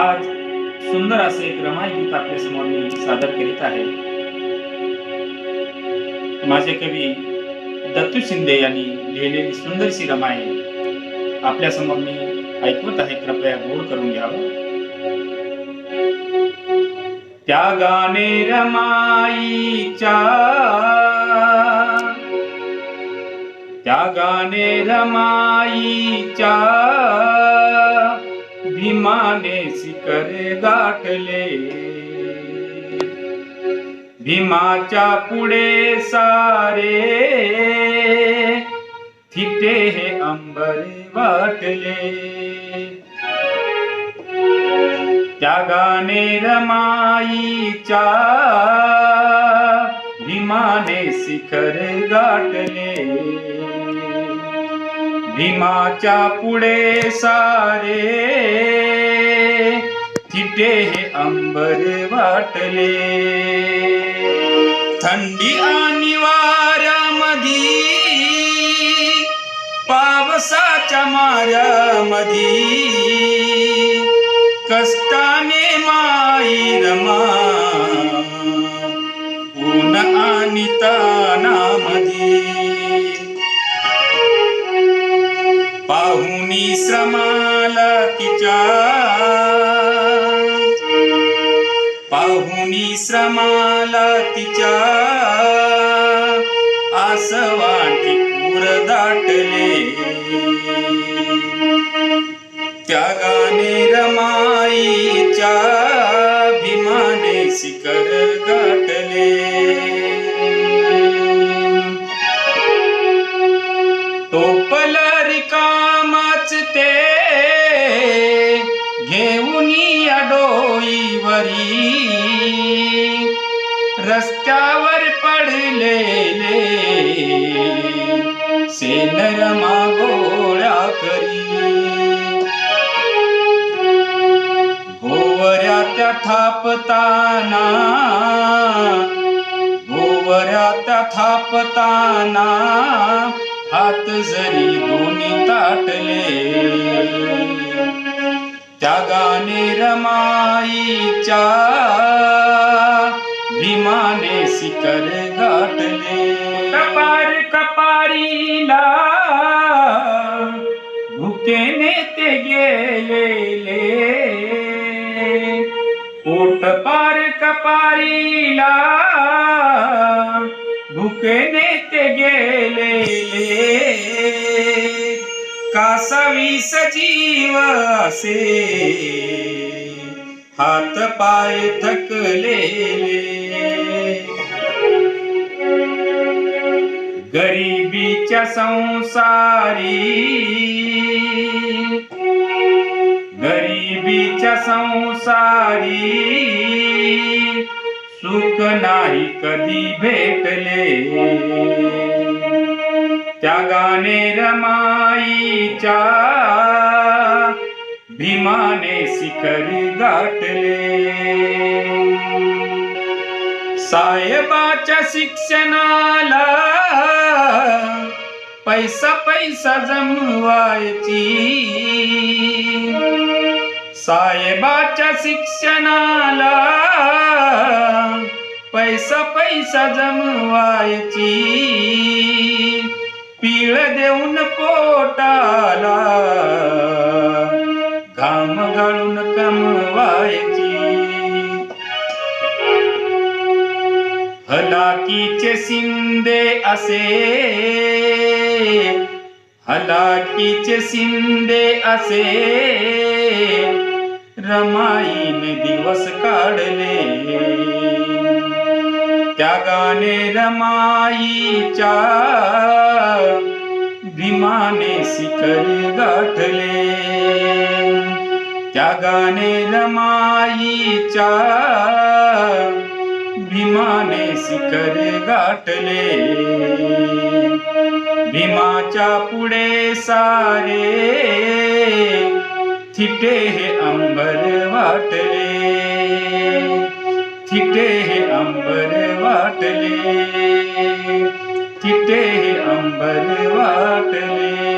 आज सुंदर असे एक रमाई गीत आपल्यासमोर मी सादर करीत आहे. माझे कवी दत्तू शिंदे यांनी लिहिलेली सुंदरशी रमाई आपल्यासमोर मी ऐकवत आहे. कृपया गोड करून घ्यावं. त्या गाणे रमाईच्या त्या गाणे रमाईच्या भीमाने शिखर गाठले. भीमाच्या पुढे सारे. थिटे हे अंबरे वाटले. त्या गाणे रमाईच्या भीमाने शिखर गाठले. भीमाच्या पुढे सारे. तिथे हे अंबर वाटले. थंडी आणि वाऱ्यामधी पावसाच्या माऱ्यामधी कष्टा पाहुनी श्रमाला तिच्या आसवांची पूर दाटले. त्यागाने रमाईच्या भीमाने शिखर गाठले. टोपल रिकामाच ते घेऊन या डोईवरी रस्त्यावर पडलेले सेनर मागोळ्या करी. गोवऱ्या त्या थापताना गोवऱ्या त्या थापताना हात जरी दोन्ही ताटले. त्या गाणे रमाईच्या शिखर गाठले कपार कपारीला भुकेने ते गेलेले. पोट पार कपारीला भुकेने ते गेलेले. कासावी सजीव असे हात पाय थकलेले. गरिबीच्या संसारी. गरिबीच्या संसारी. सुख नाही कधी भेटले. त्या गाणे रमाईच्या भीमाने शिखर गाठले. साहेबाच्या शिक्षणाला पैसा पैसा जमवायची. साहेबाच्या शिक्षणाला पैसा पैसा जमवायची. पिळ देऊन पोटाला हलाकीचे शिंदे असे. हलाकीचे शिंदे असे. रमाईन दिवस काढले. त्या गाणे रमाईच्या भीमाने शिखर गाठले. त्या गाणे रमाईच्या भीमाने शिखर गाठले. भीमाच्या पुढे सारे थिटे हे अंबर वाटले. थिटे हे अंबर वाटले. थिटे हे अंबर वाटले.